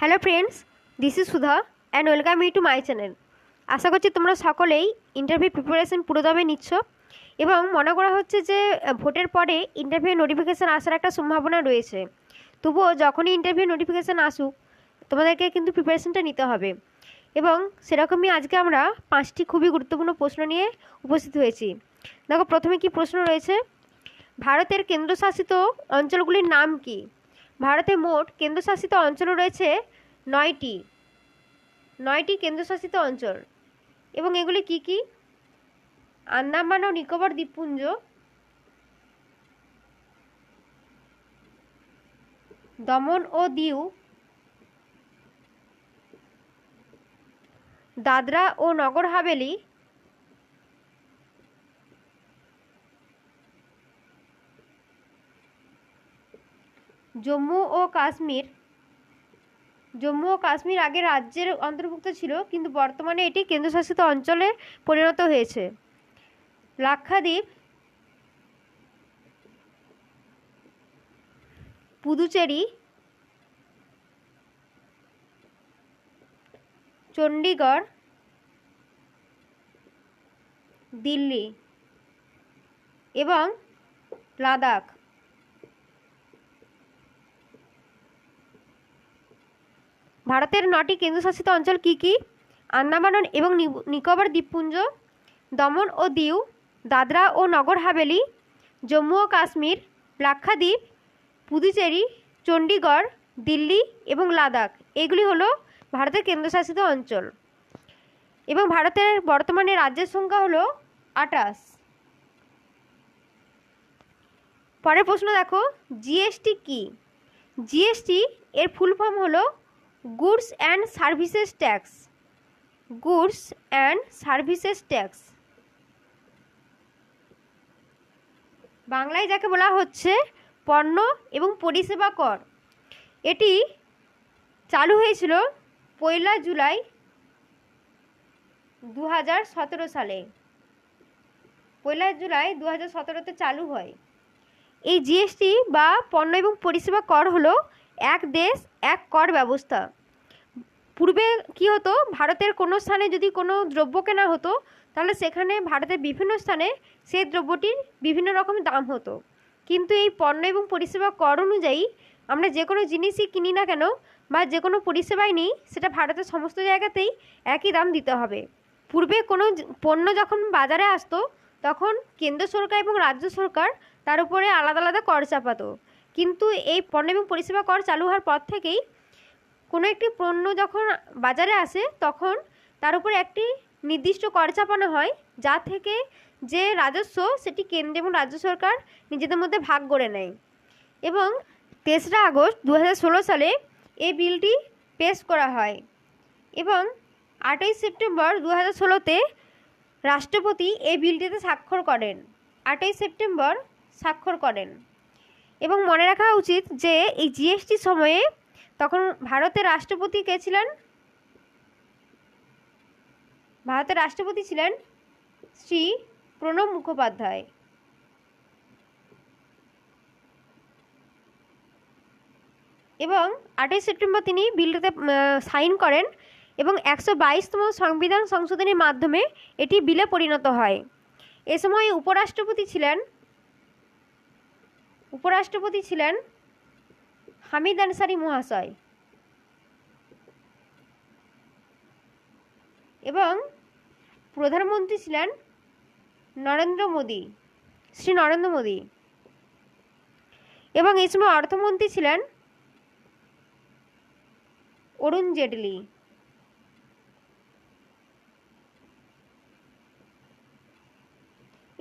Hello friends this is Sudha and welcome me to my channel আশা করছি তোমরা সকলেই interview preparation পুরোদমে নিচ্ছ এবং মনে করা হচ্ছে যে ভোটের পরে ইন্টারভিউ নোটিফিকেশান আসার একটা সম্ভাবনা রয়েছে। তবুও যখনই ইন্টারভিউ নোটিফিকেশান আসুক, তোমাদেরকে কিন্তু প্রিপারেশনটা নিতে হবে। এবং সেরকমই আজকে আমরা পাঁচটি খুবই গুরুত্বপূর্ণ প্রশ্ন নিয়ে উপস্থিত হয়েছি। দেখো, প্রথমে কি প্রশ্ন রয়েছে? ভারতের কেন্দ্রশাসিত অঞ্চলগুলির নাম কি? ভারতে মোট কেন্দ্রশাসিত অঞ্চল রয়েছে নয়টি নয়টি কেন্দ্রশাসিত অঞ্চল। এবং এগুলি কি কি? আন্দামান ও নিকোবর দ্বীপপুঞ্জ, দমন ও দিউ, দাদরা ও নগর হাভেলি জম্মু ও কাশ্মীর, জম্মু ও কাশ্মীর আগে রাজ্যের অন্তর্ভুক্ত ছিল, কিন্তু বর্তমানে এটি কেন্দ্রশাসিত অঞ্চলে পরিণত হয়েছে। লাক্ষাদ্বীপ, পুদুচেরি চণ্ডীগড় দিল্লি এবং লাদাখ। ভারতের নটি কেন্দ্রশাসিত অঞ্চল কি কি? আন্দামান এবং নিকোবর দ্বীপপুঞ্জ, দমন ও দিউ, দাদরা ও নগর হাভেলি, জম্মু ও কাশ্মীর, লাক্ষাদ্বীপ, পুদুচেরি, চণ্ডীগড়, দিল্লি এবং লাদাখ। এগুলি হলো ভারতের কেন্দ্রশাসিত অঞ্চল। এবং ভারতের বর্তমানে রাজ্যের সংখ্যা হলো আটাশ পরের প্রশ্ন দেখো, জিএসটি কি? জিএসটি এর ফুল ফর্ম হলো goods and services tax. Goods and services tax. বাংলায় যাকে বলা হচ্ছে, পণ্য এবং পরিষেবা কর। এটি চালু হয়েছিল পয়লা জুলাই দু হাজার সতেরো সালে। পয়লা জুলাই দু হাজার সতেরোতে চালু হয়। এই জিএসটি বা পণ্য এবং পরিষেবা কর হলো এক দেশ, এক কর ব্যবস্থা। পূর্বে কি হতো, ভারতের কোনো স্থানে যদি কোনো দ্রব্য কেনা হতো, তাহলে সেখানে ভারতের বিভিন্ন স্থানে সেই দ্রব্যটির বিভিন্ন রকম দাম হতো। কিন্তু এই পণ্য এবং পরিষেবা কর অনুযায়ী আমরা যে কোনো জিনিসই কিনি না কেন বা যে কোনো পরিষেবাই নিই, সেটা ভারতের সমস্ত জায়গাতেই একই দাম দিতে হবে। পূর্বে কোনো পণ্য যখন বাজারে আসতো, তখন কেন্দ্র সরকার এবং রাজ্য সরকার তার উপরে আলাদা আলাদা কর চাপাতো। কিন্তু এই পণ্য এবং পরিষেবা কর চালু হওয়ার পর থেকেই কোনো একটি পণ্য যখন বাজারে আসে, তখন তার উপরে একটি নির্দিষ্ট কর চাপানো হয়, যা থেকে যে রাজস্ব সেটি কেন্দ্র এবং রাজ্য সরকার নিজেদের মধ্যে ভাগ করে নেয়। এবং তেসরা আগস্ট দু হাজার ষোলো সালে এই বিলটি পেশ করা হয় এবং আটই সেপ্টেম্বর দু হাজার ষোলোতে রাষ্ট্রপতি এই বিলটিতে স্বাক্ষর করেন। আটই সেপ্টেম্বর স্বাক্ষর করেন। এবং মনে রাখা উচিত যে এই জিএসটি সময়ে তখন ভারতের রাষ্ট্রপতি কে ছিলেন? ভারতের রাষ্ট্রপতি ছিলেন শ্রী প্রণব মুখোপাধ্যায়। এবং আটই সেপ্টেম্বর তিনি বিলটিতে সাইন করেন এবং একশো বাইশতম সংবিধান সংশোধনীর মাধ্যমে এটি বিলে পরিণত হয়। এ সময় উপরাষ্ট্রপতি ছিলেন উপরাষ্ট্রপতি ছিলেন হামিদ আনসারি মহাশয়। এবং প্রধানমন্ত্রী ছিলেন নরেন্দ্র মোদী, শ্রী নরেন্দ্র মোদী। এবং এই সময় অর্থমন্ত্রী ছিলেন অরুণ জেটলি।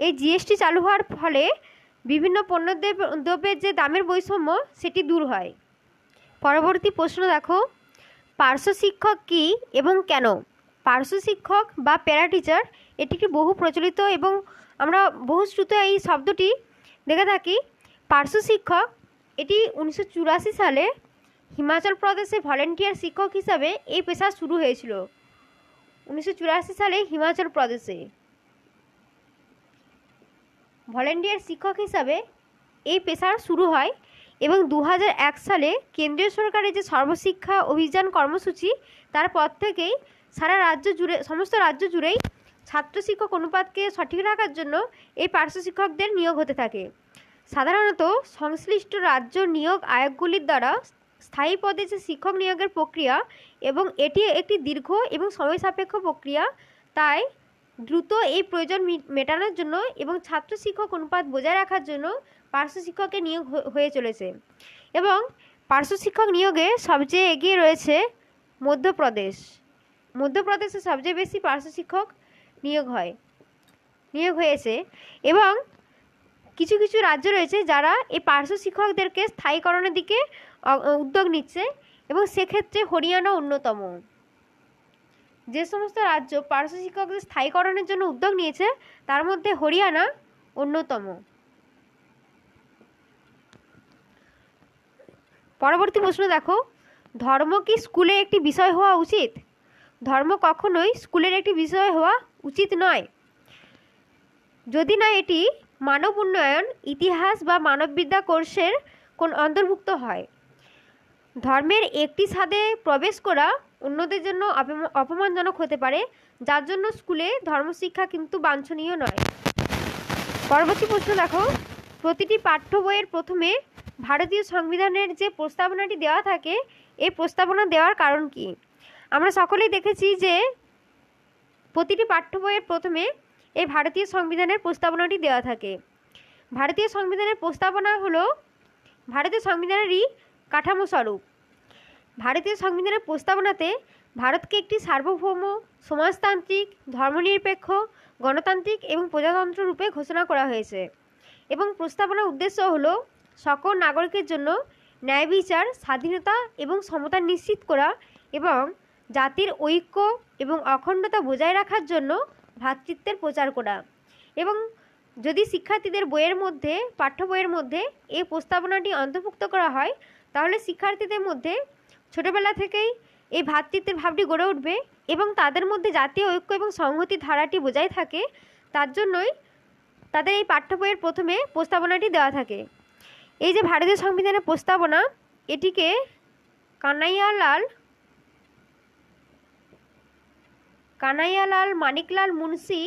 এই জিএসটি চালু হওয়ার ফলে বিভিন্ন পণ্য দ্রব্য- দ্রব্যের যে দামের বৈষম্য, সেটি দূর হয়। পরবর্তী প্রশ্ন দেখো, পার্শ্ব শিক্ষক কী এবং কেন? পার্শ্ব শিক্ষক বা প্যারা টিচার, এটি একটি বহু প্রচলিত এবং আমরা বহু শ্রুত এই শব্দটি দেখে থাকি। পার্শ্ব শিক্ষক, এটি উনিশশো চুরাশি সালে হিমাচল প্রদেশে ভলেন্টিয়ার শিক্ষক হিসাবে এই পেশা শুরু হয়েছিল। উনিশশো চুরাশি সালে হিমাচল প্রদেশে। ভলেন্টিয়ার শিক্ষক হিসাবে এই পেশার শুরু হয় এবং দু সালে কেন্দ্রীয় সরকারের যে সর্বশিক্ষা অভিযান কর্মসূচি, তার পর থেকেই সারা রাজ্য জুড়ে, সমস্ত রাজ্য জুড়েই ছাত্র শিক্ষক অনুপাতকে সঠিক রাখার জন্য এই পার্শ্ব শিক্ষকদের নিয়োগ হতে থাকে। সাধারণত সংশ্লিষ্ট রাজ্য নিয়োগ আয়োগগুলির দ্বারা স্থায়ী পদে যে শিক্ষক নিয়োগের প্রক্রিয়া এবং এটি একটি দীর্ঘ এবং সময় সাপেক্ষ প্রক্রিয়া, তাই দ্রুত এই প্রয়োজন মেটানোর জন্য এবং ছাত্র শিক্ষক অনুপাত বজায় রাখার জন্য পার্শ্ব শিক্ষকের নিয়োগ হয়ে চলেছে। এবং পার্শ্ব শিক্ষক নিয়োগে সবচেয়ে এগিয়ে রয়েছে মধ্যপ্রদেশ। মধ্যপ্রদেশে সবচেয়ে বেশি পার্শ্ব শিক্ষক নিয়োগ হয়, নিয়োগ হয়েছে এবং কিছু কিছু রাজ্য রয়েছে যারা এই পার্শ্ব শিক্ষকদেরকে স্থায়ীকরণের দিকে উদ্যোগ নিচ্ছে এবং সেক্ষেত্রে হরিয়ানা অন্যতম। যে সমস্ত রাজ্য পার্শ্ব শিক্ষকদের স্থায়ীকরণের জন্য উদ্যোগ নিয়েছে, তার মধ্যে হরিয়ানা অন্যতম। পরবর্তী প্রশ্ন দেখো, ধর্ম কি স্কুলে একটি বিষয় হওয়া উচিত? ধর্ম কখনোই স্কুলের একটি বিষয় হওয়া উচিত নয়। যদি না এটি, মানব উন্নয়ন, ইতিহাস বা মানববিদ্যা কোর্সের কোন অন্তর্ভুক্ত হয়। ধর্মের একটি ছাদে প্রবেশ করা অন্যদের জন্য অপমানজনক হতে পারে, যার জন্য স্কুলে ধর্মশিক্ষা কিন্তু বাঞ্ছনীয় নয়। পরবর্তী প্রশ্ন দেখো। প্রতিটি পাঠ্য বইয়ের প্রথমে ভারতীয় সংবিধানের যে প্রস্তাবনাটি দেওয়া থাকে, এই প্রস্তাবনা দেওয়ার কারণ কি? আমরা সকলেই দেখেছি যে প্রতিটি পাঠ্য বইয়ের প্রথমে এই ভারতীয় সংবিধানের প্রস্তাবনাটি দেওয়া থাকে। ভারতীয় সংবিধানের প্রস্তাবনা হলো, ভারতীয় সংবিধানেরই কাঠামো স্বরূপ। ভারতীয় সংবিধানের প্রস্তাবনাতে ভারতকে একটি সার্বভৌম, সমাজতান্ত্রিক, ধর্মনিরপেক্ষ, গণতান্ত্রিক এবং প্রজাতন্ত্র রূপে ঘোষণা করা হয়েছে এবং প্রস্তাবনার উদ্দেশ্য হল সকল নাগরিকের জন্য ন্যায় বিচার, স্বাধীনতা এবং সমতা নিশ্চিত করা এবং জাতির ঐক্য এবং অখণ্ডতা বজায় রাখার জন্য ভ্রাতৃত্বের প্রচার করা এবং যদি শিক্ষার্থীদের বইয়ের মধ্যে, পাঠ্য বইয়ের মধ্যে এই প্রস্তাবনাটি অন্তর্ভুক্ত করা হয় তাহলে শিক্ষার্থীদের মধ্যে ছোটবেলা থেকেই এই ভ্রাতৃত্বের ভাবটি গড়ে উঠবে এবং তাদের মধ্যে জাতীয় ঐক্য এবং সংহতি ধারাটি বজায় থাকে, তার জন্যই তাদের এই পাঠ্য বইয়ের প্রথমে প্রস্তাবনাটি দেওয়া থাকে। এই যে ভারতীয় সংবিধানের প্রস্তাবনা, এটিকে কানাইয়ালাল কানাইয়ালাল মানিকলাল মুন্সি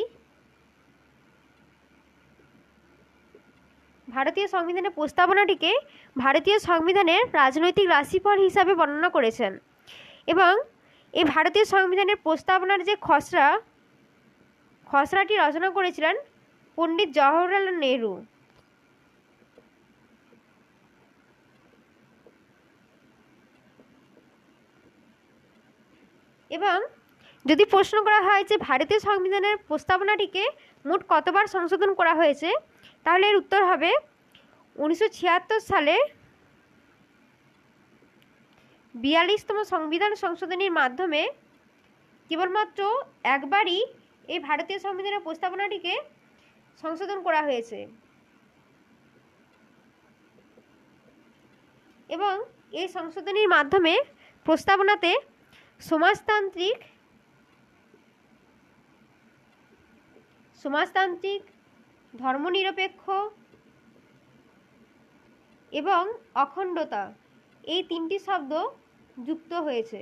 ভারতীয় সংবিধানের প্রস্তাবনাটিকে ভারতীয় সংবিধানের রাজনৈতিক রাশিফল হিসাবে বর্ণনা করেছেন। এবং এই ভারতীয় সংবিধানের প্রস্তাবনার যে খসড়া, খসড়াটি রচনা করেছিলেন পণ্ডিত জওহরলাল নেহরু। এবং যদি প্রশ্ন করা হয় যে ভারতীয় সংবিধানের প্রস্তাবনাটিকে মোট কতবার সংশোধন করা হয়েছে, তাহলে এর উত্তর হবে উনিশশো ছিয়াত্তর সালে বিয়াল্লিশতম সংবিধান সংশোধনীর মাধ্যমে কেবলমাত্র একবারই এই ভারতীয় সংবিধানের প্রস্তাবনাটিকে সংশোধন করা হয়েছে। এবং এই সংশোধনীর মাধ্যমে প্রস্তাবনাতে সমাজতান্ত্রিক সমাজতান্ত্রিক ধর্মনিরপেক্ষ এবং অখণ্ডতা এই তিনটি শব্দ যুক্ত হয়েছে।